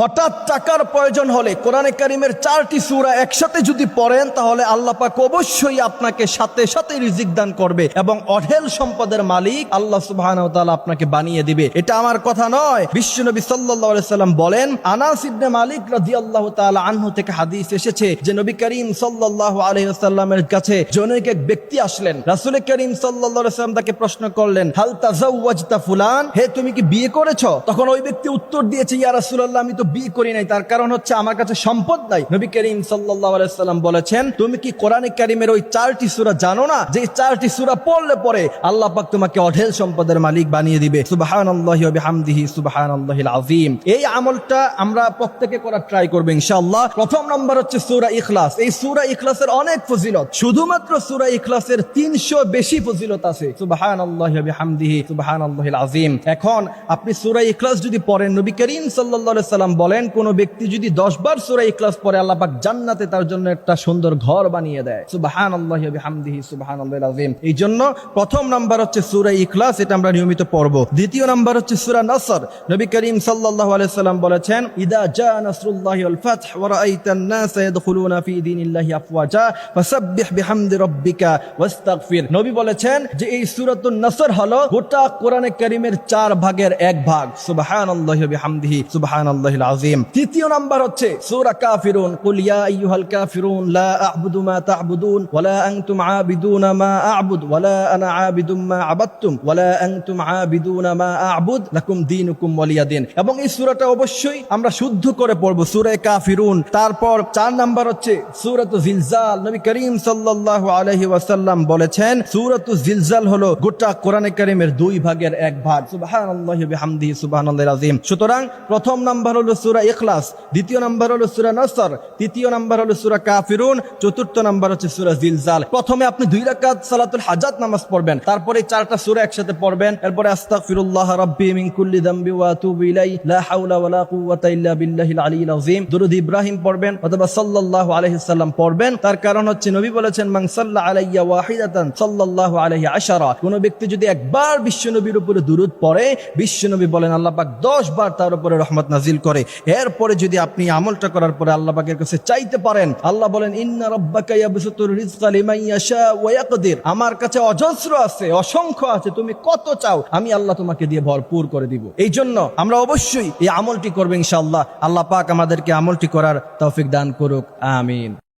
হঠাৎ টাকার প্রয়োজন হলে কোরআনে কারিমের চারটি সূরা একসাথে যদি পড়েন, তাহলে আল্লাহ পাক অবশ্যই আপনাকে সাথে সাথে রিজিক দান করবে এবং অঢেল সম্পদের মালিক আল্লাহ তাআলা আপনাকে বানিয়ে দিবে। এটা আমার কথা নয়। বিশ্বনবী সাল্লাম বলেন, আনাস ইবনে মালিক রাদিয়াল্লাহু তাআলা আনহু থেকে হাদিস এসেছে যে নবী করিম সাল্লাল্লাহু আলাইহি ওয়াসাল্লামের কাছে জনৈক এক ব্যক্তি আসলেন। রাসূল করিম সাল্লাম তাকে প্রশ্ন করলেন, হাল তাজাওয়াজতা ফুলান? হে, তুমি কি বিয়ে করেছ? তখন ওই ব্যক্তি উত্তর দিয়েছে, ইয়া রাসূলুল্লাহ, আমি বিয়ে করি নাই, তার কারণ হচ্ছে আমার কাছে সম্পদ নাই। নবী করিম সাল্লাম বলেছেন, তুমি কি কোরআনে কারিমের ওই চারটি সূরা জানো না? যে চারটি সূরা পড়লে পরে আল্লাহ পাক তোমাকে অঢেল সম্পদের মালিক বানিয়ে দিবে। আযীম। এই আমলটা আমরা প্রত্যেকে করার ট্রাই করব প্রথম নম্বর হচ্ছে সূরা ইখলাস। এই সূরা ইখলাসের অনেক ফজিলত। শুধুমাত্র সূরা ইখলাসের 300 বেশি ফজিলত আছে। সুবহানাল্লাহি ওয়া বিহামদিহি, সুবহানাল্লাহিল আযীম। এখন আপনি সূরা ইখলাস যদি পড়েন, নবী করিম সাল্লাল্লাহু আলাইহি সাল্লাম বলেন, কোন ব্যক্তি যদি 10 বার সূরা ইখলাস পড়ে, আল্লাহ পাক জান্নাতে তার জন্য একটা সুন্দর ঘর বানিয়ে দেয়। সুবহানাল্লাহি ওয়া বিহামদিহি সুবহানাল্লাহিল আযীম। এই জন্য প্রথম নাম্বার হচ্ছে সূরা ইখলাস, এটা আমরা নিয়মিত পড়ব। দ্বিতীয় নাম্বার হচ্ছে সূরা নাসর। নবী করিম সাল্লাল্লাহু আলাইহি সাল্লাম বলেছেন, ইদা জা ওয়াল ফাতহ, ওয়া ফি দীনিল্লাহি আফওয়াজা, ফাসাব্বিহ বিহামদি রাব্বিকা ওয়াস্তাগফির। নবী বলেছেন যে এই সূরাতুন নাসর হলো গোটা কোরআনে কারীমের চার ভাগের এক ভাগ। সুবহানাল্লাহি ওয়া বিহামদিহি এবং এই অবশ্যই আমরা শুদ্ধ করে পড়ব কাফিরুন। তারপর চার নাম্বার হচ্ছে, সূরাতু জিলজাল। নবী করিম সাল্লাল্লাহু আলাইহি ওয়াসাল্লাম বলেছেন, সূরাতু জিলজাল হলো গোটা কোরআনে কারীমের দুই ভাগের এক ভাগ। সুবহানাল্লাহি বিহামদিহি সুতরাং প্রথম নাম্বার হলো সূরা ইখলাস, দ্বিতীয় নাম্বার হলো সূরা নাসর, তৃতীয় নাম্বার হলো সূরা কাফিরুন, চতুর্থ নাম্বার হচ্ছে সূরা জিলজাল। প্রথমে আপনি দুই রাকাত সালাতুল হাজাত নামাজ পড়বেন, তারপরে চারটা সূরা একসাথে পড়বেন, এরপরে আস্তাগফিরুল্লাহ রাব্বি মিন কুল্লি যামবি ওয়া আতুবু ইলাই লা হাওলা ওয়ালা কুওয়াতা ইল্লা বিল্লাহিল আলিয়্যিল আযীম। দুরূদ ইব্রাহিম পড়বেন অথবা সাল্লাল্লাহু আলাইহি সাল্লাম পড়বেন, তার কারণ হচ্ছে নবী বলেছেন, মান সাল্লা আলাইয়া ওয়াহিদাতান সাল্লাল্লাহু আলাইহি আশারা। কোন ব্যক্তি যদি একবার বিশ্বনবীর উপরে দুরূদ পড়ে, বিশ্বনবী বলেন, আল্লাহ পাক 10 বার তার উপরে রহমত নাজিল করে। এরপরে যদি আপনি আমলটা করার পরে আল্লাহ পাকের কাছে চাইতে পারেন, আল্লাহ বলেন, ইন্না আমার কাছে অজস্র আছে, অসংখ্য আছে, তুমি কত চাও, আমি আল্লাহ তোমাকে দিয়ে ভরপুর করে দিব। এই জন্য আমরা অবশ্যই এই আমলটি করব ইনশাআল্লাহ। আল্লাহ পাক আমাদেরকে আমলটি করার তৌফিক দান করুক, আমিন।